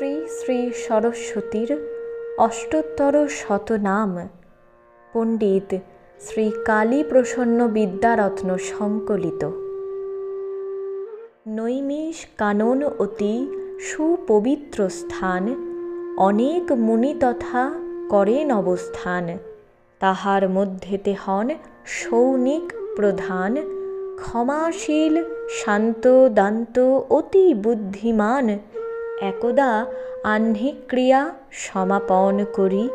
শ্রী শ্রী সরস্বতীর অষ্টোত্তর শতনাম। পণ্ডিত শ্রী কালীপ্রসন্ন বিদ্যারত্ন সংকলিত। নৈমিষ কানন অতি সুপবিত্র স্থান, অনেক মুনি তথা করেন অবস্থান। তাহার মধ্যেতে হন সৌনিক প্রধান, ক্ষমাশীল, শান্ত, দান্ত, অতি বুদ্ধিমান। একদা আহ্নিক্রিয়া সমাপন করি,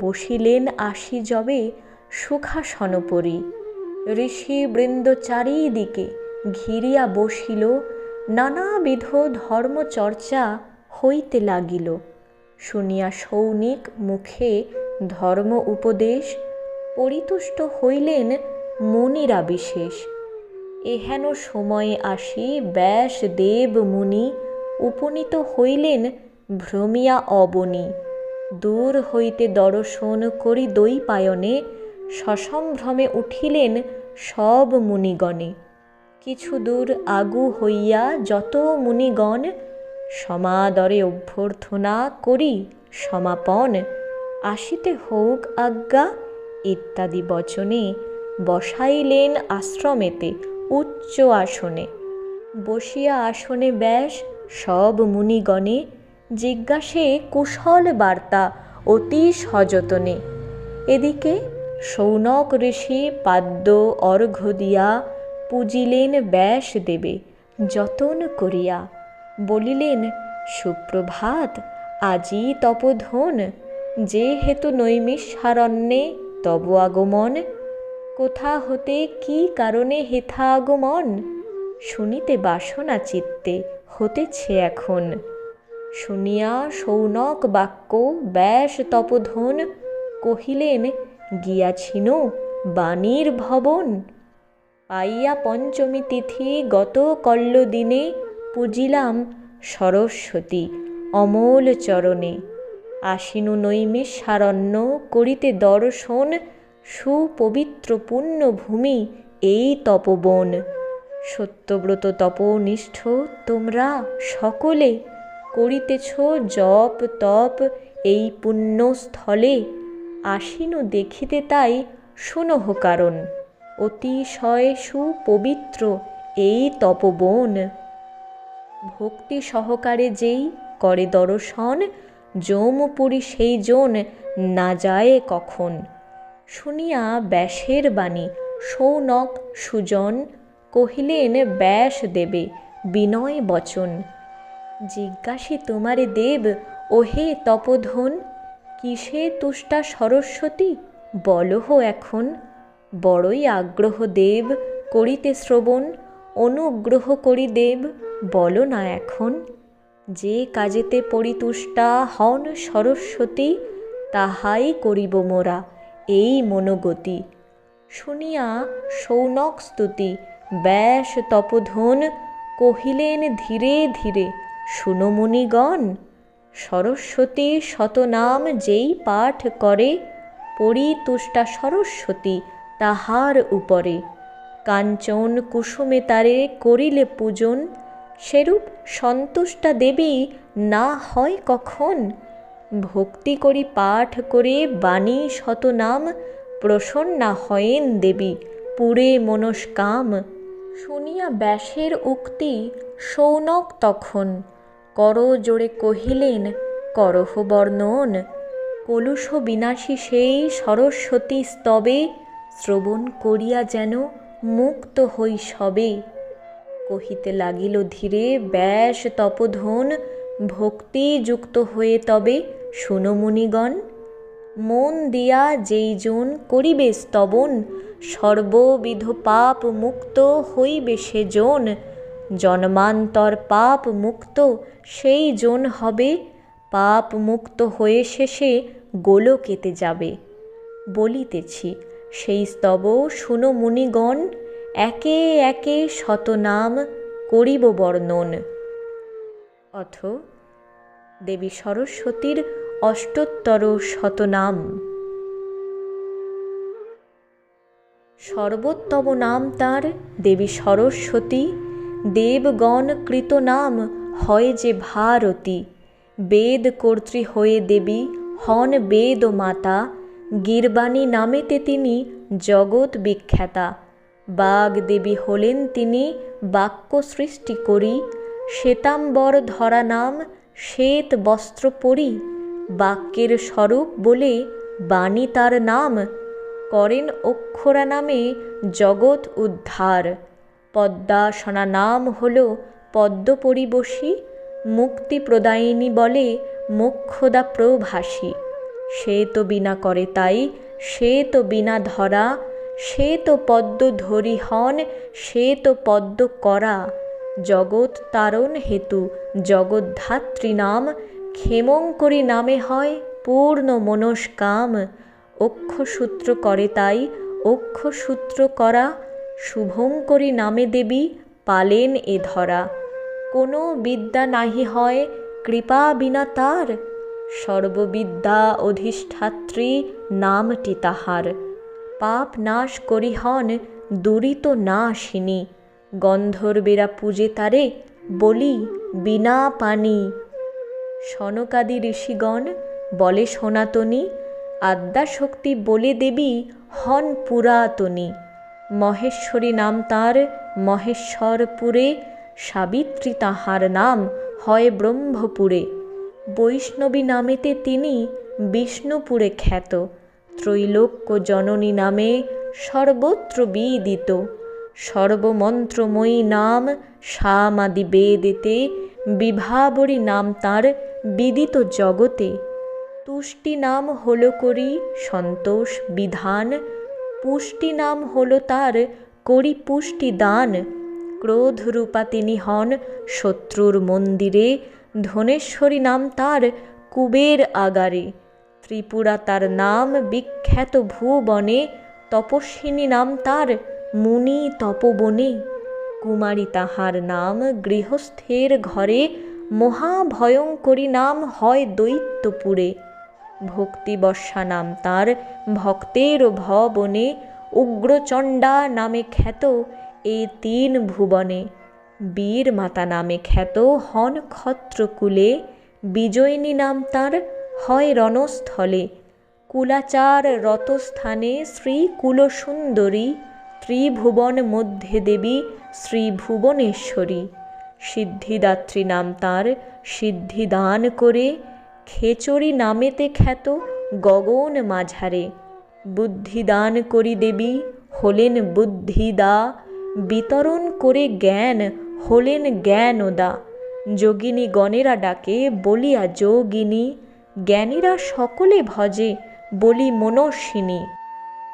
বসিলেন আসি যবে সুখাসনপরি ঋষিবৃন্দ চারিদিকে ঘিরিয়া বসিল, নানাবিধ ধর্মচর্চা হইতে লাগিল। শুনিয়া সৌনিক মুখে ধর্ম উপদেশ, পরিতুষ্ট হইলেন মুনিরা বিশেষ। এহেন সময়ে আসি ব্যাস দেব মুনি উপনীত হইলেন ভ্রমিয়া অবনী। দূর হইতে দর্শন করি দৈপায়নে, সসম্ভ্রমে উঠিলেন সব মুনিগণে। কিছু দূর আগু হইয়া যত মুনিগণ সমাদরে অভ্যর্থনা করি সমাপন, আসিতে হোক আজ্ঞা ইত্যাদি বচনে বসাইলেন আশ্রমেতে, উচ্চ আসনে। বসিয়া আসনে ব্যাস সব মুনিগণে জিজ্ঞাসে কুশল বার্তা অতি সযতনে। এদিকে সৌনক ঋষি পাদ্য অর্ঘ্য দিয়া পুজিলেন ব্যাস দেবে, যতন করিয়া। বলিলেন, সুপ্রভাত, আজি তপধন, যে হেতু নৈমিষারণ্যে তব আগমন। কোথা হতে কি কারণে হেথা আগমন? শুনিতে বাসনা চিত্তে হতেছে এখন। শুনিয়া সৌনক বাক্য, ব্যাস তপধন, কহিলেন, গিয়াছিন বাণীর ভবন? পাইয়া পঞ্চমী তিথি গত কল্ল দিনে পূজিলাম সরস্বতী অমল চরণে। আসিনু নৈমিষারণ্য করিতে দর্শন সুপবিত্র পুণ্যভূমি এই তপবন। সত্যব্রত তপনিষ্ঠ, তোমরা সকলে করিতেছ জপ তপ এই পুণ্যস্থলে। আসিনু দেখিতে তাই শুনহ কারণ, অতিশয় সুপবিত্র এই তপবন। ভক্তি সহকারে যেই করে দর্শন, যৌমপুরী সেই জন না যায় কখন? শুনিয়া ব্যাসের বাণী, সৌনক সুজন কহিলেন, ব্যাস দেবে, বিনয় বচন। জিজ্ঞাসী তোমারে দেব, ওহে তপধন, কিসে তুষ্টা সরস্বতী? বলহ এখন, বড়ই আগ্রহ দেব করিতে শ্রবণ, অনুগ্রহ করি দেব, বল না এখন। যে কাজেতে পরিতুষ্টা হন সরস্বতী, তাহাই করিব মোরা, এই মনোগতি। শুনিয়া সৌনক স্তুতি ব্যাস তপধন কহিলেন, ধীরে ধীরে শুনমুনিগণ সরস্বতী শতনাম যেই পাঠ করে, পরিতুষ্টা সরস্বতী তাহার উপরে। কাঞ্চন কুসুমে তারে করিলে পূজন, সেরূপ সন্তুষ্টা দেবী না হয় কখন? ভক্তি করি পাঠ করে বাণী শতনাম, প্রসন্না হয়েন দেবী, পুরে মনস্কাম। শুনিয়া ব্যাসের উক্তি সৌনক তখন। কর জোড়ে কহিলেন, করহ বর্ণন, কলুষ বিনাশী সেই সরস্বতী স্তবে শ্রবণ করিয়া যেন মুক্ত হই সবে কহিতে লাগিল, ধীরে ব্যাস, তপধন ভক্তিযুক্ত হয়ে তবে শুনমুনিগণ মন দিয়া যেই জন করিবে স্তবন সর্ববিধ পাপ মুক্ত হইবে সে জন। জন্মান্তর পাপ মুক্ত, সেই জন হবে। পাপ মুক্ত হয়ে শেষে গোলকেতে যাবে। বলিতেছি, সেই স্তব শুনো মুনিগণ, একে একে শতনাম করিব বর্ণন। অথ দেবী সরস্বতীর অষ্টোত্তর শতনাম। সর্বোত্তম নাম তার, দেবী সরস্বতী। দেবগণ কৃত নাম হয় যে ভারতী। বেদ কর্ত্রী হয়ে দেবী হন বেদ মাতা। গীর্বাণী নামেতে তিনি জগৎ বিখ্যাতা। বাগদেবী হলেন তিনি বাক্য সৃষ্টি করি। শ্বেতাম্বর ধরা নাম শ্বেত বস্ত্র পরি। বাক্যের স্বরূপ বলে বাণী তার নাম করেন অক্ষরা নামে জগৎ উদ্ধার। পদ্মাসনা নাম হল পদ্মপরিবশী মুক্তি প্রদায়িনী বলে মোক্ষদা প্রভাসী সে তো বিনা করে তাই, সে তো বিনা ধরা, সে তো পদ্ম ধরি হন, সে তো পদ্ম করা জগৎ তারণ হেতু, জগদ্ধাত্রী নাম, ক্ষেমঙ্করী নামে হয় পূর্ণ মনস্কাম। অক্ষসূত্র করে তাই, অক্ষসূত্র করা শুভঙ্করী নামে দেবী, পালেন এ ধরা। কোনো বিদ্যা নাহি হয়, কৃপা বিনা তার। সর্ববিদ্যা অধিষ্ঠাত্রী নামটি তাহার। পাপ নাশ করি হন দুরিত নাশিনী। গন্ধর্বেরা পূজে তারে, বলি, বিনা পানি। সনকাদি ঋষিগণ বলে সনাতনী আদ্যাশক্তি বলে দেবী, হন পুরাতনী। মহেশ্বরী নাম তার, মহেশ্বরপুরে সাবিত্রী তাহার নাম হয় ব্রহ্মপুরে। বৈষ্ণবী নামেতে তিনি বিষ্ণুপুরে খ্যাত। ত্রৈলোক্য জননী নামে সর্বত্র বিদিত। সর্বমন্ত্রময়ী নাম সামাদি বেদেতে বিভাবরী নাম তার বিদিত জগতে। তুষ্টি নাম হল করি সন্তোষ বিধান পুষ্টি নাম হল তার করি পুষ্টি দান। ক্রোধরূপা তিনি হন শত্রুর মন্দিরে, ধনেশ্বরী নাম তার কুবের আগারে। ত্রিপুরা তার নাম বিখ্যাত ভুবনে, তপস্বিনী নাম তার মুনি তপবনে। কুমারী তাহার নাম গৃহস্থের ঘরে মহাভয়ঙ্করী নাম হয় দৈত্যপুরে। ভক্তিবর্ষা নাম তার। ভক্তের ভবনে উগ্রচণ্ডা নামে খ্যাত এ তিন ভুবনে। বীর মাতা নামে খ্যাত হন ক্ষত্রকুলে। বিজয়িনী নাম তার হয় রণস্থলে। কুলাচার রতস্থানে শ্রী কুলসুন্দরী। ত্রিভুবন মধ্যে দেবী শ্রী ভুবনেশ্বরী। সিদ্ধিদাত্রী নাম তার। সিদ্ধিদান করে খেচরি নামেতে খ্যাত গগন মাঝারে। বুদ্ধিদান করি দেবী, হলেন বুদ্ধিদা বিতরণ করে জ্ঞান, হলেন জ্ঞানদা যোগিনী গণেরা ডাকে, বলিয়া যোগিনী, জ্ঞানীরা সকলে ভজে, বলি মনস্বিনী।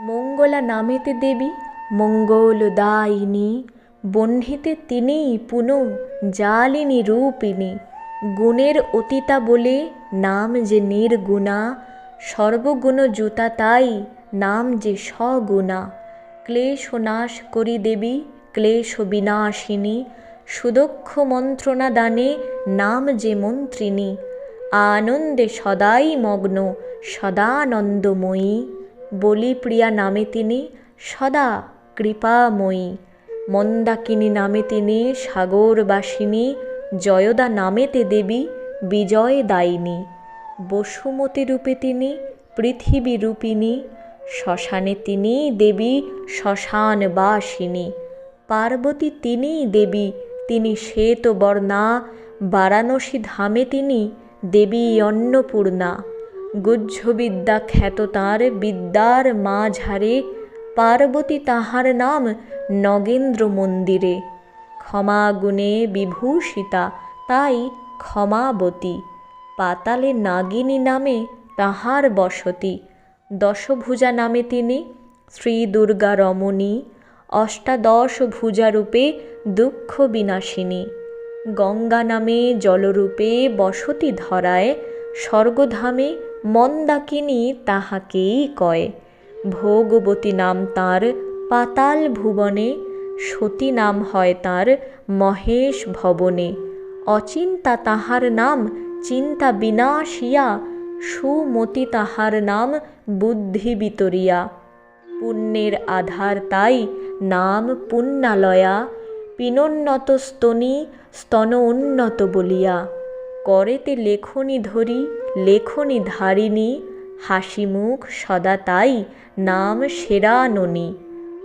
মঙ্গলা নামেতে দেবী, মঙ্গল দায়িনী। বহ্নিতে তিনিই পুন জালিনী রূপিণী। গুণের অতীতা বলে নাম যে নির্গুণা সর্বগুণ জুতা তাই, নাম যে সগুণা ক্লেশ নাশ করি দেবী, ক্লেশ বিনাশিনী, সুদক্ষ মন্ত্রণা দানে নাম যে মন্ত্রিনী আনন্দে সদাই মগ্ন, সদানন্দময়ী। বলিপ্রিয়া নামে তিনি, সদা কৃপাময়ী। মন্দাকিনী নামে তিনি, সাগরবাসিনী, জয়দা নামেতে দেবী। বিজয়দায়িনী বসুমতী রূপে তিনি, পৃথিবী রূপিণী। শ্মশানে তিনি, দেবী শ্মশানবাসিনী পার্বতী তিনিই দেবী তিনি শ্বেতবর্ণা বারাণসী ধামে তিনি, দেবী অন্নপূর্ণা। গুহ্যবিদ্যা খ্যাত তাঁর বিদ্যার মাঝারে। পার্বতী তাহার নাম নগেন্দ্র মন্দিরে। ক্ষমাগুণে বিভূষিতা, তাই ক্ষমাবতী। পাতালে নাগিনী নামে তাহার বসতি। দশভুজা নামে তিনি শ্রী দুর্গা রমণী অষ্টাদশ ভুজারূপে দুঃখ বিনাশিনী। গঙ্গা নামে জলরূপে বসতি ধরায়। স্বর্গধামে মন্দাকিনী তাহাকেই কয়। ভোগবতী নাম তার পাতাল ভুবনে। সতী নাম হয় তার মহেশ ভবনে। অচিন্তা তাহার নাম, চিন্তা বিনাশিয়া, সুমতি তাহার নাম, বুদ্ধি বিতরিয়া। পুণ্যের আধার তাই, নাম পুণ্যালয়া পিনোন্নত স্তনী স্তন উন্নত বলিয়া। করেতে লেখনি ধরি, লেখনি ধারিণী হাসি মুখ সদা তাই, নাম সেরা ননী।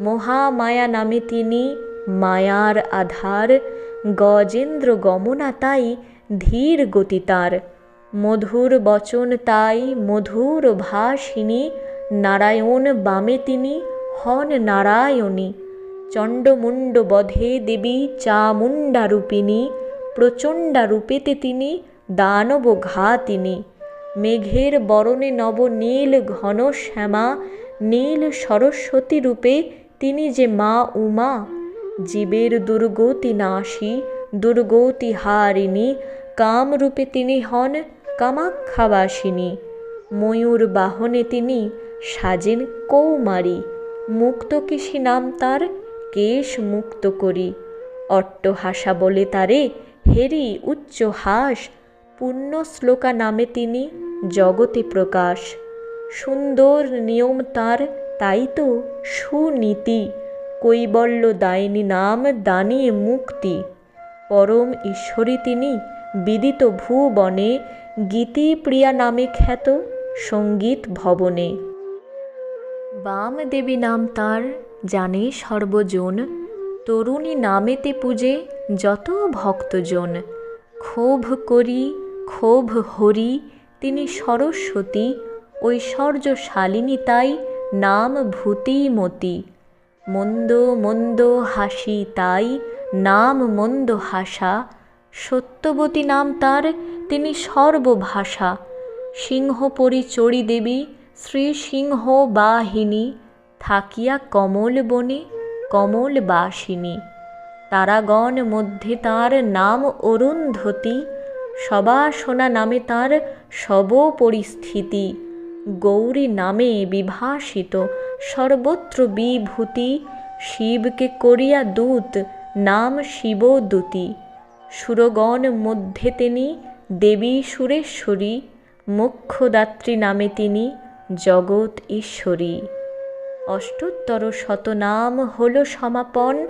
মহামায়া নামে তিনি, মায়ার আধার গজেন্দ্র গমনা তাই ধীর গতি তার মধুর বচন তাই মধুর ভাসিনী নারায়ণ বামে তিনি, হন নারায়ণী। চণ্ডমুণ্ড বধে দেবী চামুণ্ডা রূপিণী প্রচণ্ডা রূপেতে তিনি দানব ঘাতিনী মেঘের বরণে নব নীল ঘন শ্যামা নীল সরস্বতী রূপে তিনি যে মা উমা। জীবের দুর্গতি নাশী, দুর্গতি হারিণী, কামরূপে তিনি হন কামাক্ষাবাসিনী। ময়ূর বাহনে তিনি সাজেন কৌমারী। মুক্তকেশী নাম তার কেশ মুক্ত করি। অট্টহাসা বলে তারে হেরি উচ্চ হাস। পূর্ণ শ্লোকা নামে তিনি জগতে প্রকাশ। সুন্দর নিয়ম তার তাই তো সুনীতি। কৈবল্য দায়িনী নাম দানিয়ে মুক্তি। পরম ঈশ্বরী তিনি বিদিত ভুবনে গীতিপ্রিয়া নামে খ্যাত সংগীত ভবনে। বাম দেবী নাম তার, জানে সর্বজন। তরুণী নামেতে পূজে যত ভক্তজন। ক্ষোভ করি, ক্ষোভ হরি, তিনি সরস্বতী, ঐশ্বর্যশালিনী তাই নাম ভূতিমতী মন্দ মন্দ হাসি তাই, নাম মন্দ হাসা। সত্যবতী নাম তার, তিনি সর্বভাষা। সিংহপরি চড়ি দেবী, শ্রী সিংহ বাহিনী, থাকিয়া কমল বনে, কমল বাসিনী। তারাগণ মধ্যে তার নাম অরুন্ধতী সবাসনা নামে তার সব পরিস্থিতি। গৌরী নামে বিভাসিত সর্বত্র বিভূতি, শিবকে করিয়া দূত, নাম শিবদূতী সুরগণ মধ্যে তিনি, দেবী সুরেশ্বরী, মোক্ষদাত্রী নামে তিনি, জগৎ ঈশ্বরী। অষ্টোত্তর শতনাম হল সমাপন,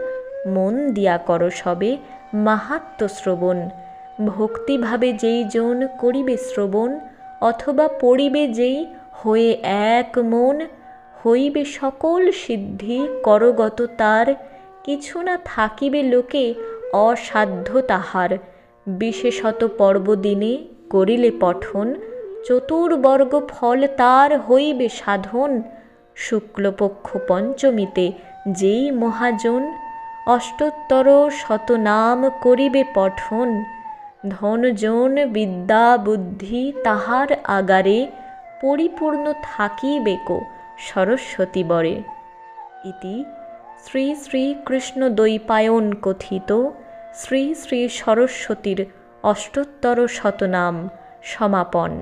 মন দিয়া কর সবে মাহাত্ম শ্রবণ। ভক্তিভাবে যেই জন করিবে শ্রবণ, অথবা পড়িবে যেই হয়ে এক মন হইবে সকল সিদ্ধি, করগত তার। কিছু না থাকিবে লোকে অসাধ্য তাহার। বিশেষত পর্বদিনে করিলে পঠন, চতুর্বর্গ ফল তার হইবে সাধন। শুক্লপক্ষ পঞ্চমীতে যেই মহাজন, অষ্টোত্তর শতনাম করিবে পঠন। ধনজন, বিদ্যা, বুদ্ধি তাহার আগারে পরিপূর্ণ থাকিবেক। সরস্বতী বরে। ইতি শ্রী শ্রী কৃষ্ণ দ্বৈপায়ন কথিত শ্রী শ্রী সরস্বতীর অষ্টোত্তর শতনাম সমাপন।